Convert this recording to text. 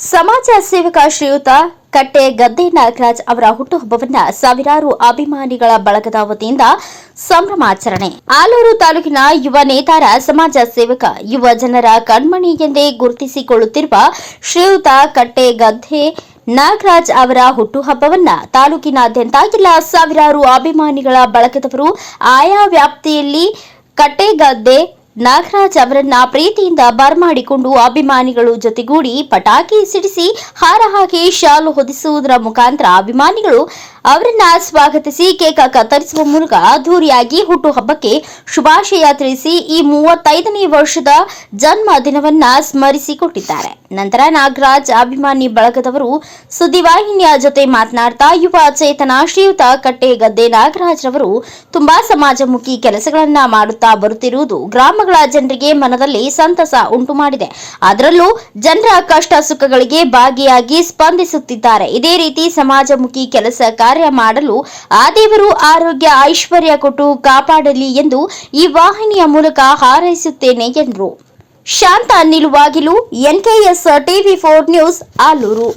ಸಮಾಜ ಸೇವಕ ಶ್ರೀಯುತ ಕಟ್ಟೆ ಗದ್ದೆ ನಾಗರಾಜ್ ಅವರ ಹುಟ್ಟುಹಬ್ಬವನ್ನ ಸಾವಿರಾರು ಅಭಿಮಾನಿಗಳ ಬಳಗದ ವತಿಯಿಂದ ಸಂಭ್ರಮಾಚರಣೆ ಆಲೂರು ತಾಲೂಕಿನ ಯುವ ನೇತಾರ, ಸಮಾಜ ಸೇವಕ, ಯುವ ಜನರ ಕಣ್ಮಣಿ ಎಂದೇ ಗುರುತಿಸಿಕೊಳ್ಳುತ್ತಿರುವ ಶ್ರೀಯುತ ಕಟ್ಟೆ ಗದ್ದೆ ನಾಗರಾಜ್ ಅವರ ಹುಟ್ಟುಹಬ್ಬವನ್ನ ತಾಲೂಕಿನಾದ್ಯಂತ ಎಲ್ಲ ಸಾವಿರಾರು ಅಭಿಮಾನಿಗಳ ಬಳಗದವರು ಆಯಾ ವ್ಯಾಪ್ತಿಯಲ್ಲಿ ಕಟ್ಟೆಗದ್ದೆ ನಾಗರಾಜ್ ಅವರನ್ನ ಪ್ರೀತಿಯಿಂದ ಬರಮಾಡಿಕೊಂಡು ಅಭಿಮಾನಿಗಳು ಜೊತೆಗೂಡಿ ಪಟಾಕಿ ಸಿಡಿಸಿ ಹಾರ ಹಾಕಿ ಶಾಲು ಹೊದಿಸುವುದರ ಮುಖಾಂತರ ಅಭಿಮಾನಿಗಳು ಅವರನ್ನ ಸ್ವಾಗತಿಸಿ ಕೇಕ್ ಕತ್ತರಿಸುವ ಮೂಲಕ ಅದ್ದೂರಿಯಾಗಿ ಹುಟ್ಟುಹಬ್ಬಕ್ಕೆ ಶುಭಾಶಯ ತಿಳಿಸಿ ಈ ಮೂವತ್ತೈದನೇ ವರ್ಷದ ಜನ್ಮ ದಿನವನ್ನ ಸ್ಮರಿಸಿಕೊಟ್ಟಿದ್ದಾರೆ. ನಂತರ ನಾಗರಾಜ್ ಅಭಿಮಾನಿ ಬಳಗದವರು ಸುದ್ದಿವಾಹಿನಿಯ ಜೊತೆ ಮಾತನಾಡ್ತಾ ಯುವ ಚೇತನ ಶ್ರೀಯುತ ಕಟ್ಟೆಗದ್ದೆ ನಾಗರಾಜ್ ರವರು ತುಂಬಾ ಸಮಾಜಮುಖಿ ಕೆಲಸಗಳನ್ನ ಮಾಡುತ್ತಾ ಬರುತ್ತಿರುವುದು ಗ್ರಾಮಗಳ ಜನರಿಗೆ ಮನದಲ್ಲಿ ಸಂತಸ ಉಂಟು ಮಾಡಿದೆ ಅದರಲ್ಲೂ ಜನರ ಕಷ್ಟ ಸುಖಗಳಿಗೆ ಭಾಗಿಯಾಗಿ ಸ್ಪಂದಿಸುತ್ತಿದ್ದಾರೆ. ಇದೇ ರೀತಿ ಸಮಾಜಮುಖಿ ಕೆಲಸ ಕಾರ್ಯ ಮಾಡಲು ಆ ದೇವರು ಆರೋಗ್ಯ, ಐಶ್ವರ್ಯ ಕೊಟ್ಟು ಕಾಪಾಡಲಿ ಎಂದು ಈ ವಾಹಿನಿಯ ಮೂಲಕ ಹಾರೈಸುತ್ತೇನೆ ಎಂದರು. ಶಾಂತ ನಿಲುವಾಗಿಲು, NKS TV four news, Aluru.